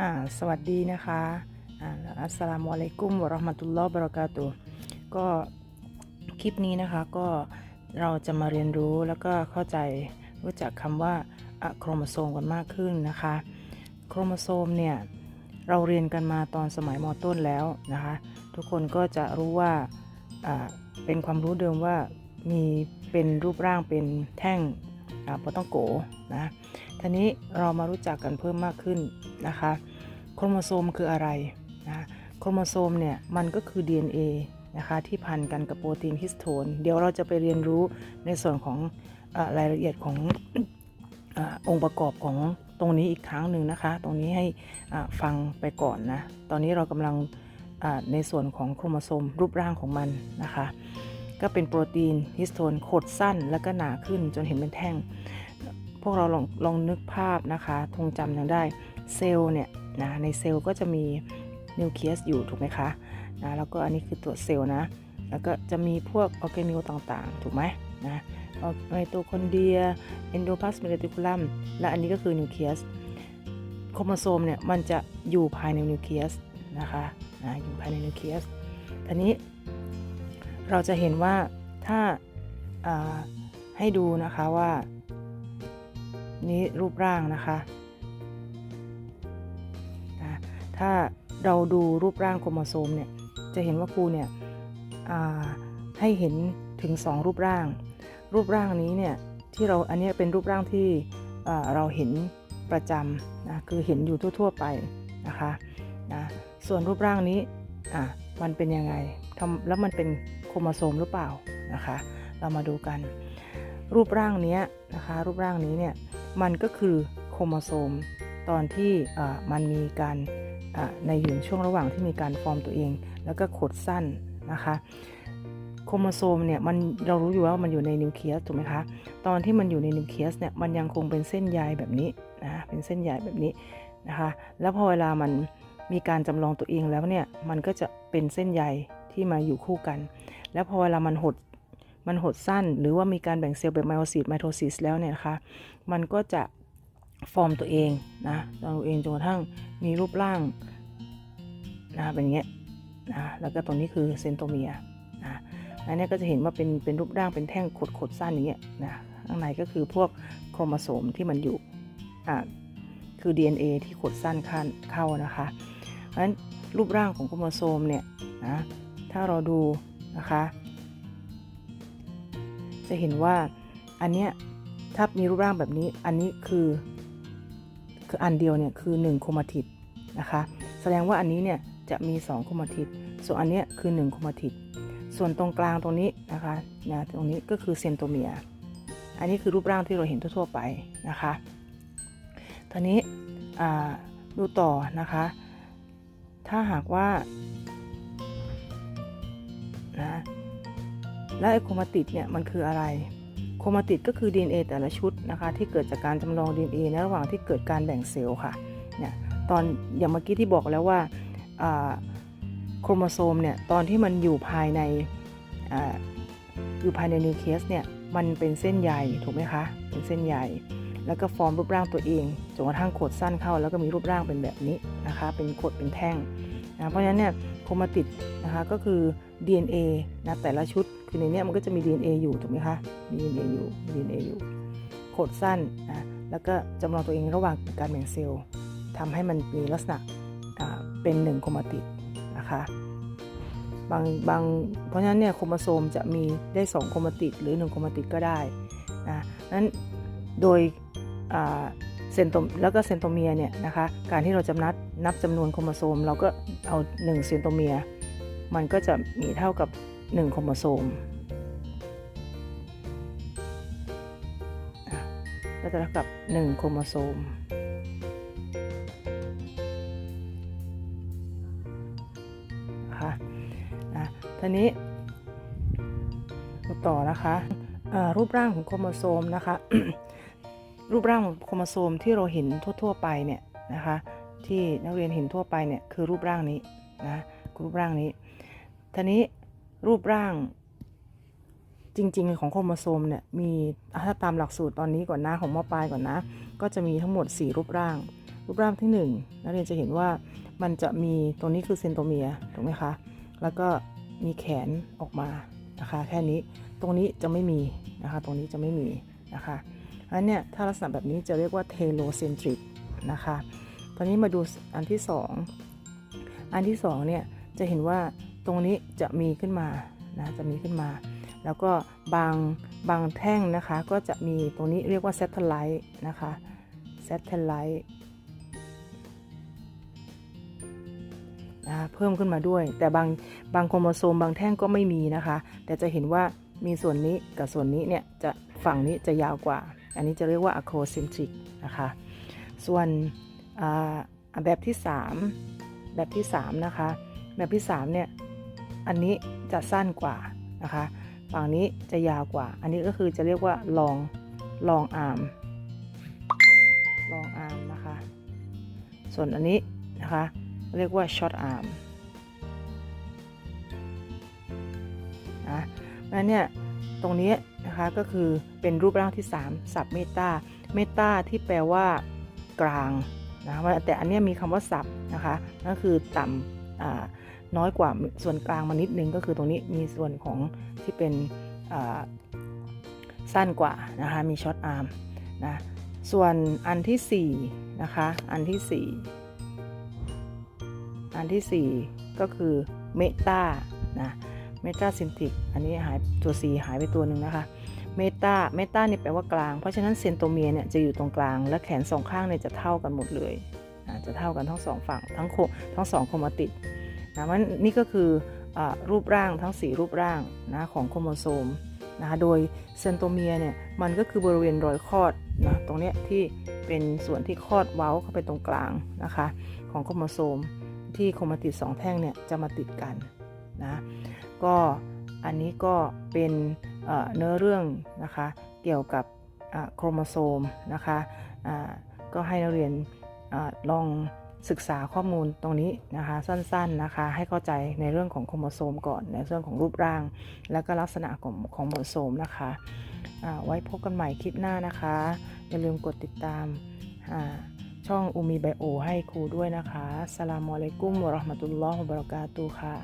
อ่าสวัสดีนะคะอ่าอัสสลามุอะลัยกุมวะเราะห์มะตุลลอฮ์บะเราะกาตุก็คลิปนี้นะคะก็เราจะมาเรียนรู้แล้วก็เข้าใจรู้จักคำว่าอะโครโมโซมกันมากขึ้นนะคะ โครโมโซมเนี่ยเราเรียนกันมาตอนสมัยมต้นแล้วนะคะ ทุกคนก็จะรู้ว่าเป็นความรู้เดิมว่ามีเป็นรูปร่างเป็นแท่ง อ่าปต้องโกนะทีนี้เรามารู้จักกันเพิ่มมากขึ้นนะคะ โครโมโซมคืออะไรนะโครโมโซมเนี่ยมันก็คือ DNA นะคะที่พันกันกับโปรตีนฮิสโตนเดี๋ยวเราจะไปเรียนรู้ในส่วนของอรายละเอียดของอองค์ประกอบของตรงนี้อีกครั้งหนึ่งนะคะ ตรงนี้ให้ฟังไปก่อนนะ ตอนนี้เรากำลังในส่วนของโครโมโซมรูปร่างของมันนะคะ ก็เป็นโปรตีนฮิสโตนขดสั้นแล้วก็หนาขึ้นจนเห็นเป็นแท่ง พวกเราลองลองนึกภาพนะคะทงจำยังได้เซลล์เนี่ยนะในเซลล์ก็จะมีนิวเคลียสอยู่ถูกไหมคะนะแล้วก็อันนี้คือตัวเซลล์นะ แล้วก็จะมีพวกออร์แกนิลต่างๆ ถูกไหมนะไมโตคอนเดรียเอนโดพลาสมิกติคูลัมและอันนี้ก็คือนิวเคลียสโครโมโซมเนี่ยมันจะอยู่ภายในนิวเคลียสนะคะนะอยู่ภายในนิวเคลียสทีนี้ เราจะเห็นว่าถ้าาให้ดูนะคะว่า นี้รูปร่างนะคะถ้าเราดูรูปร่างโครโมโซมเนี่ยจะเห็นว่าครูเนี่ยให้เห็นถึง 2 รูปร่าง รูปร่างนี้เนี่ยที่เราอันนี้เป็นรูปร่างที่เราเห็นประจำนะคือเห็นอยู่ทั่ว ๆ ไปนะคะนะส่วนรูปร่างนี้มันเป็นยังไงทำแล้วมันเป็น รโมโซมหรือเปล่านะคะ เรามาดูกัน รูปร่างนี้นะคะ รูปร่างนี้เนี่ยมันก็คือโครโมโซมตอนที่มันมีการในอยู่ช่วงระหว่างที่มีการฟอร์มตัวเอง แล้วก็ขดสั้นนะคะโครโมโซมเนี่ยมันเรารู้อยู่ว่ามันอยู่ในนิวเคลียสถูกไหมคะตอนที่มันอยู่ในนิวเคลียสเนี่ยมันยังคงเป็นเส้นใยแบบนี้นะเป็นเส้นใยแบบนี้นะคะแล้วพอเวลามันมีการจำลองตัวเองแล้วเนี่ยมันก็จะเป็นเส้นใยที่มาอยู่คู่กัน แล้วพอเวลามันหดมันหดสั้น หรือว่ามีการแบ่งเซลล์แบบไมโอซิสไมโทซิสแล้วเนี่ยนะคะ มันก็จะฟอร์มตัวเองนะตัวเองจนกระทั่งมีรูปร่างนะเป็นอย่างเงี้ยนะแล้วก็ตรงนี้คือเซนโตเมียนะอันนี้ก็จะเห็นว่าเป็นเป็นรูปร่างเป็นแท่งขดขดสั้นอย่างเงี้ยนะข้างในก็คือพวกโครโมโซมที่มันอยู่อ่าคือ DNA ที่ขดสั้นเข้าเข้านะคะเพราะฉะนั้นรูปร่างของโครโมโซมเนี่ยนะถ้าเราดู นะคะ จะเห็นว่าอันเนี้ยถ้ามีรูปร่างแบบนี้อันนี้คือคืออันเดียวเนี่ยคือ1โครมาทิดนะคะแสดงว่าอันนี้เนี่ยจะมี 2โครมาทิดส่วนอันเนี้ยคือ1โครมาทิดส่วนตรงกลางตรงนี้นะคะนะตรงนี้ก็คือเซนโตเมีย อันนี้คือรูปร่างที่เราเห็นทั่วๆไปนะคะทีนี้ดูต่อนะคะ ถ้าหากว่า นะและไอโครมาติดเนี่ยมันคืออะไร โครมาติดก็คือ DNA แต่ละชุดนะคะที่เกิดจากการจำลอง DNA ในระหว่างที่เกิดการแบ่งเซลล์ค่ะเนี่ยตอนอย่างเมื่อกี้ที่บอกแล้วว่าโครโมโซมเนี่ยตอนที่มันอยู่ภายในออยู่ภายในนิวเคลียสเนี่ยมันเป็นเส้นใยถูกไหมคะเป็นเส้นใยแล้วก็ฟอร์มรูปร่างตัวเองจนกระทั่งขดสั้นเข้า แล้วก็มีรูปร่างเป็นแบบนี้นะคะเป็นขดเป็นแท่งนะเพราะฉะนั้นเนี่ย โครมาติดนะคะก็คือ DNA นะแต่ละชุดคือในนี้มันก็จะมี DNA อยู่ถูกไหมคะมี DNA อยู่มี DNA อยู่ขดสั้นนะแล้วก็จำลองตัวเองระหว่างการแบ่งเซลล์ทำให้มันมีลักษณะเป็นหนึ่งโครมาติดนะคะบางบางเพราะฉะนั้นเนี่ยโครโมโซมจะมีได้ 2 โครมาติดหรือ 1 โครมาติดก็ได้นะนั้นโดย เซนโตแล้วก็เซนโตเมียเนี่ยนะคะ การที่เราจะนับนับจำนวนโครโมโซม เราก็เอา 1 เซนโตเมีย มันก็จะมีเท่ากับ 1 โครโมโซมก็จะเท่ากับ 1 โครโมโซมนะคะนะทีนี้ต่อนะคะรูปร่างของโครโมโซมนะคะ รูปร่างโครโมโซมที่เราเห็นทั่ว ๆ ไปเนี่ยนะคะ ที่นักเรียนเห็นทั่วไปเนี่ยคือรูปร่างนี้นะรูปร่างนี้ทีนี้รูปร่างจริง ๆ ของโครโมโซมเนี่ยมีถ้าตามหลักสูตรตอนนี้ก่อนนะของมอปลายก่อนนะ ก็จะมีทั้งหมด 4 รูปร่าง รูปร่างที่หนึ่งนักเรียนจะเห็นว่ามันจะมีตรงนี้คือเซนโตเมียถูกไหมคะแล้วก็มีแขนออกมานะคะ แค่นี้ตรงนี้จะไม่มีนะคะ ตรงนี้จะไม่มีนะคะ อันเนี้ยถ้าลักษณะแบบนี้จะเรียกว่าเทโลเซนทริกนะคะ ตอนนี้มาดูอันที่สองอันที่สองเนี่ยจะเห็นว่าตรงนี้จะมีขึ้นมานะจะมีขึ้นมา แล้วก็บางบางแท่งนะคะก็จะมีตรงนี้เรียกว่า satellite นะคะ satellite นะคะเพิ่มขึ้นมาด้วย แต่บางบางโครโมโซมบางแท่งก็ไม่มีนะคะ แต่จะเห็นว่ามีส่วนนี้กับส่วนนี้เนี่ยจะฝั่งนี้จะยาวกว่า อันนี้จะเรียกว่า acrocentric นะคะ ส่วนแบบที่ 3 แบบที่ 3 นะคะ แบบที่ 3 เนี่ย อันนี้จะสั้นกว่านะคะ ฝั่งนี้จะยาวกว่า อันนี้ก็คือจะเรียกว่า long long arm long arm นะคะ ส่วนอันนี้นะคะ เรียกว่า short arm นะแล้วเนี่ย ตรงนี้ นะคะก็คือเป็นรูปร่างที่3สับเมตาเมตาที่แปลว่ากลางนะแต่อันนี้มีคำว่าสับนะคะนั่นคือต่ำอ่าน้อยกว่าส่วนกลางมานิดนึงก็คือตรงนี้มีส่วนของที่เป็นสั้นกว่านะคะมีช็อตอาร์มนะส่วนอันที่4นะคะอันที่ 4 อันที่ 4 ก็คือเมตานะเมตาซินติกอันนี้หายตัว C หายไปตัวหนึ่งนะคะ เมตาเมตาเนี่ยแปลว่ากลาง เพราะฉะนั้นเซนโตเมียเนี่ยจะอยู่ตรงกลาง และแขนสองข้างเนี่ยจะเท่ากันหมดเลยอ่าจะเท่ากันทั้งสองฝั่งทั้งโคทั้งสองโครโมติดนะมันนี่ก็คืออรูปร่างทั้ง 4 รูปร่างนะของโครโมโซมนะคะโดยเซนโตเมียเนี่ยมันก็คือบริเวณรอยคลอดนะตรงเนี้ยที่เป็นส่วนที่คลอดเว้าเข้าไปตรงกลางนะคะของโครโมโซมที่โครโมติดสองแท่งเนี่ยจะมาติดกันนะก็อันนี้ก็เป็น เนื้อเรื่องนะคะเกี่ยวกับโครโมโซมนะคะก็ให้นักเรียนอลองศึกษาข้อมูลตรงนี้นะคะสั้นๆนะคะให้เข้าใจในเรื่องของโครโมโซมก่อนในเรื่องของรูปร่าง แล้วก็ลักษณะของของโครโมโซมนะคะไว้พบกันใหม่คลิปหน้านะคะ อย่าลืมกดติดตามช่องอูมีไบโอให้ครูด้วยนะคะสลามอลัยกุมวะราะห์มะตุลลอฮ์วะบะเราะกาตุฮ์ค่ะ